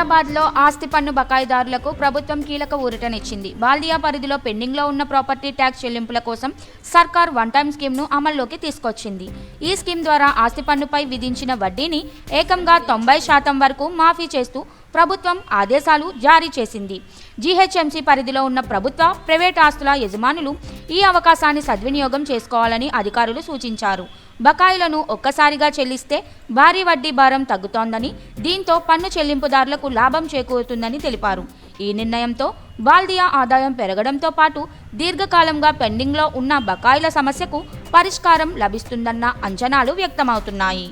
హైదరాబాద్లో ఆస్తి పన్ను బకాయిదారులకు ప్రభుత్వం కీలక ఊరటనిచ్చింది. బాల్దియా పరిధిలో పెండింగ్లో ఉన్న ప్రాపర్టీ ట్యాక్స్ చెల్లింపుల కోసం సర్కార్ వన్ టైం స్కీమ్ను అమల్లోకి తీసుకొచ్చింది. ఈ స్కీమ్ ద్వారా ఆస్తి పన్నుపై విధించిన వడ్డీని ఏకంగా తొంభై శాతం వరకు మాఫీ చేస్తూ ప్రభుత్వం ఆదేశాలు జారీ చేసింది. జీహెచ్ఎంసీ పరిధిలో ఉన్న ప్రభుత్వ ప్రైవేట్ ఆస్తుల యజమానులు ఈ అవకాశాన్ని సద్వినియోగం చేసుకోవాలని అధికారులు సూచించారు. బకాయిలను ఒక్కసారిగా చెల్లిస్తే భారీ వడ్డీ భారం తగ్గుతోందని దీంతో పన్ను చెల్లింపుదారులకు లాభం చేకూరుతుందని తెలిపారు. ఈ నిర్ణయంతో బాల్దియా ఆదాయం పెరగడంతో పాటు దీర్ఘకాలంగా పెండింగ్లో ఉన్న బకాయిల సమస్యకు పరిష్కారం లభిస్తుందన్న అంచనాలు వ్యక్తమవుతున్నాయి.